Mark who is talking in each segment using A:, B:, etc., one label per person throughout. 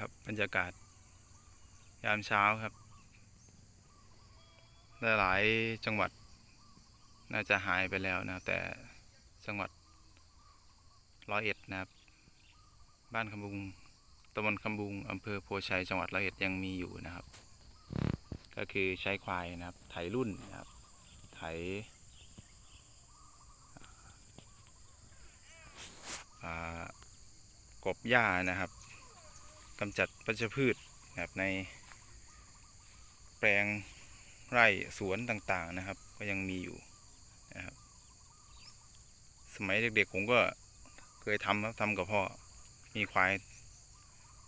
A: ครับบรรยากาศ ยามเช้าครับหลายจังหวัด น่าจะหายไปแล้วนะครับ แต่จังหวัดร้อยเอ็ดนะครับ บ้านคำบุงตำบลคำบุงอำเภอโพชัยจังหวัดร้อยเอ็ดยังมีอยู่นะครับ ก็คือใช้ควายนะครับ ไถรุ่นนะครับ ไถกบหญ้านะครับ กำจัดวัชพืชนะครับในแปลงไร่สวนต่างๆนะครับ ก็ยังมีอยู่นะครับสมัยเด็กๆผมก็เคยทำครับทำกับพ่อมีควาย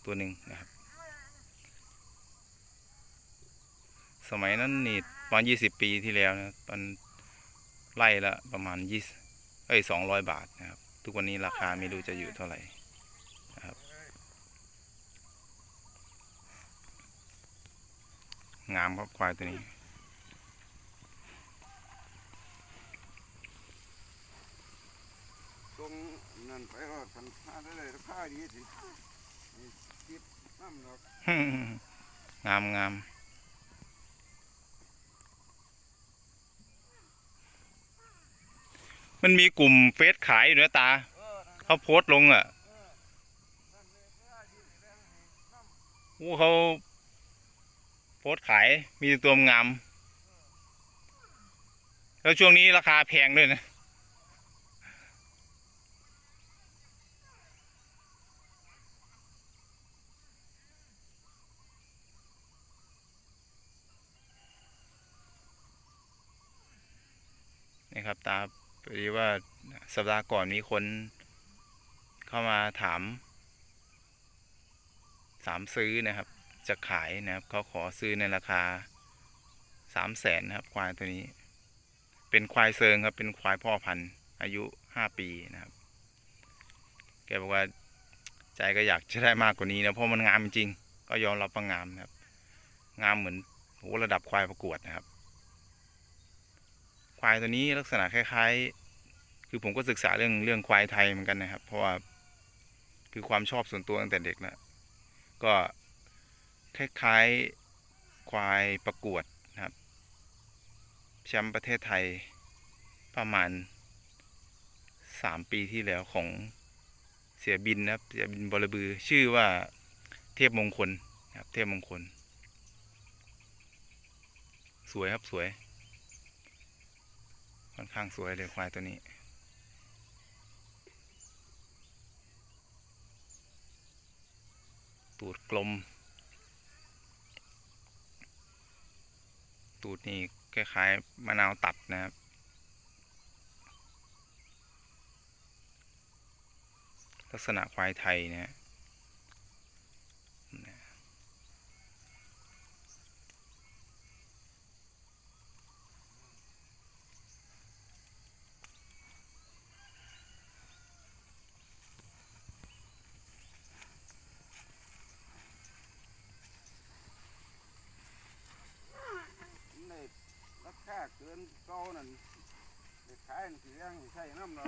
A: ตัวหนึ่งนะครับ สมัยนั้นนี่ประมาณยี่สิบปีที่แล้วนะตอนไล่ละประมาณยี่เอ้ยสองร้อยบาทนะครับ ทุกวันนี้ราคาไม่รู้จะอยู่เท่าไหร่นะครับ งามครับควายตัวนี้
B: ตรงนั่นไปก็ทันท่าได้เลยผ้าดีสินี่คิดน้ำดอก
A: งามงามมันมีกลุ่มเฟซขายอยู่นะตา
B: เออนั่น
A: เขาโพสต์ลงอะ
B: นั่นเลยผ้าดีสิแรงนี่น้ำ
A: โอ้เขา โพสขายมีต่ตัวงาม แล้วช่วงนี้ราคาแพงด้วยนะนี่ครับตาพอดีว่าสัปดาห์ก่อนมีคนเข้ามาถาม สามซื้อนะครับ จะขายนะครับเขาขอซื้อในราคาสามแสนนะครับ ควายตัวนี้ เป็นควายเซิงครับ เป็นควายพ่อพันธุ์ อายุห้าปีนะครับ แกบอกว่าใจก็อยากจะได้มากกว่านี้นะเพราะมันงามจริง ก็ยอมรับว่างามนะครับ งามเหมือนโหระดับควายประกวดนะครับ ควายตัวนี้ลักษณะคล้ายๆ คือผมก็ศึกษาเรื่องเรื่องควายไทยเหมือนกันนะครับ เพราะว่าคือความชอบส่วนตัวตั้งแต่เด็กนะก็ คล้ายๆควายประกวดนะครับแชมป์ประเทศไทยประมาณสามปีที่แล้วของเสียบินนะครับเสียบินบรบือชื่อว่าเทพมงคลนะครับ เทพมงคล สวยครับสวย ค่อนข้างสวยเลยควายตัวนี้ ตูดกลม ตูดนี่คล้ายๆมะนาวตัดนะครับ ลักษณะควายไทยนะฮะนะ
B: ในราคาเกินเก่านั่นไป ขายนั่นสิแรงใช่น้ำดอก